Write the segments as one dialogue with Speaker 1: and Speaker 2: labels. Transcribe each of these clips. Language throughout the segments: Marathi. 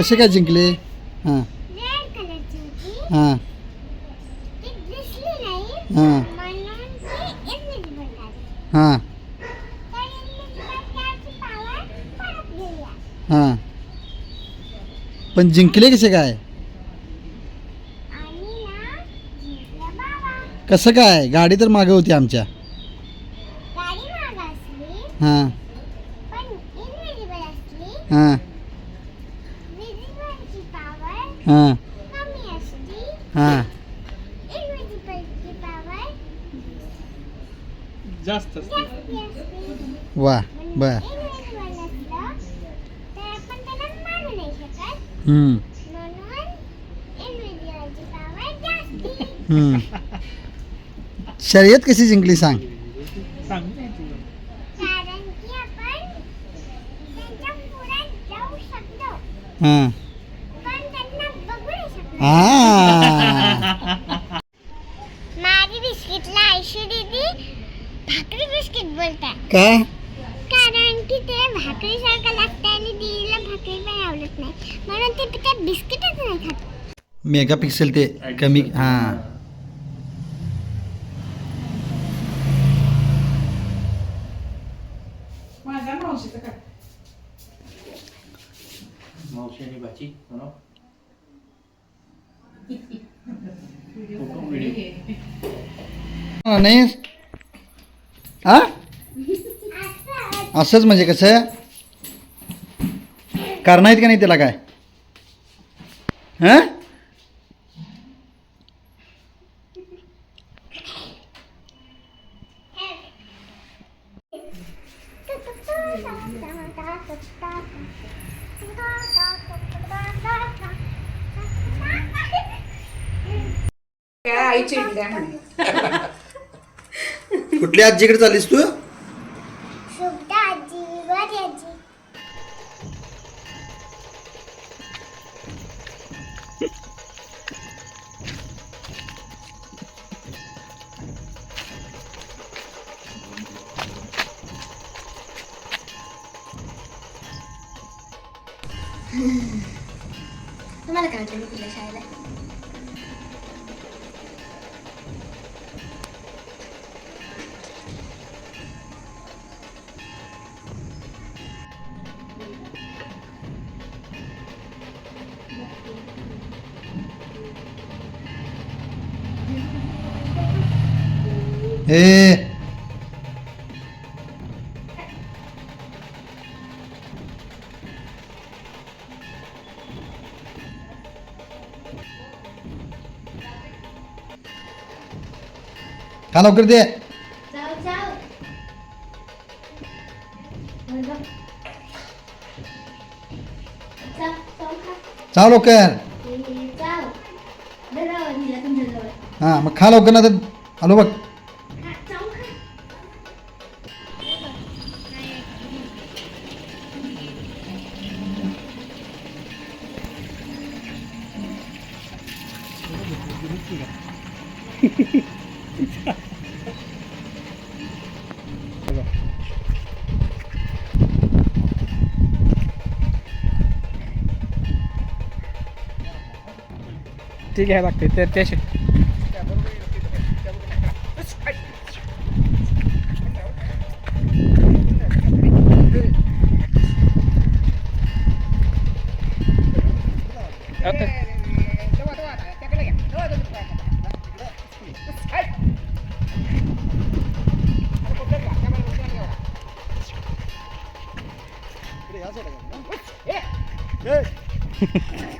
Speaker 1: कसे काय जिंकले? हां. हां. हां. हां. हां. पण जिंकले कसे काय? कसं काय? गाडी तर मागे होती आमच्या. हां. हां.
Speaker 2: पॉवर
Speaker 3: जास्ती
Speaker 1: हम्म. शर्यत कशी जिंकली सांग
Speaker 3: सांगू
Speaker 2: बिस्किटला आयशी दीदी भाकरी बिस्किट बोलतात
Speaker 1: का
Speaker 2: कारण की ते भाकरी सारखं लागतं आणि दीदीला भाकरी पण आवडत नाही. म्हणून ते ते बिस्किटच नाही खात.
Speaker 1: मेगा पिक्सेल ते कमी हां.
Speaker 4: माझ्या मावशीचं काय?
Speaker 3: मावशी आणि भाची म्हणा.
Speaker 1: नाही? हां? असंच म्हणजे कसं? कारण आहेत का नाही त्याला काय? हां?
Speaker 4: काय आई चिडल्या म्हणे
Speaker 1: कुठल्या आजीकडे चाललीस तू?
Speaker 2: तुम्हाला काय वाटलं मी कुठल्या शाळेला?
Speaker 1: ए खा लवकर दे. चाव लवकर. हां मग खा लवकर ना तर. आलो बघ.
Speaker 3: ठीक आहे लागते त्या त्याशी. 해야 되겠나? 예. 예.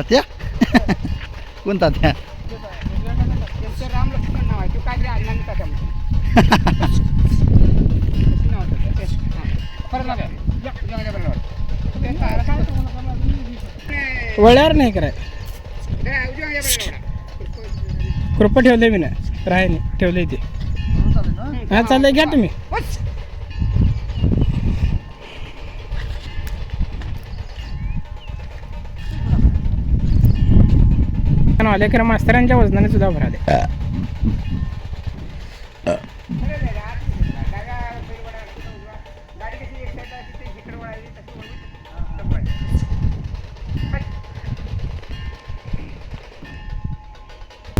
Speaker 1: तात्या कोण
Speaker 4: तात्या
Speaker 3: वळ्यावर नाही कराय. कृपा ठेवले मी ना राहे नाही ठेवले ते हा चाललंय घ्या तुम्ही. आले खरं मास्तरांच्या वजनाने सुद्धा भराले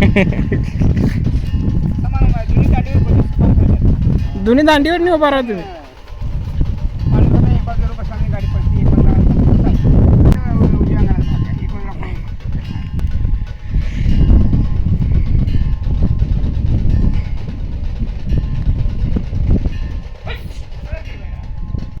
Speaker 3: दोन्ही दांडीवर नाही उभा राहा तुम्ही.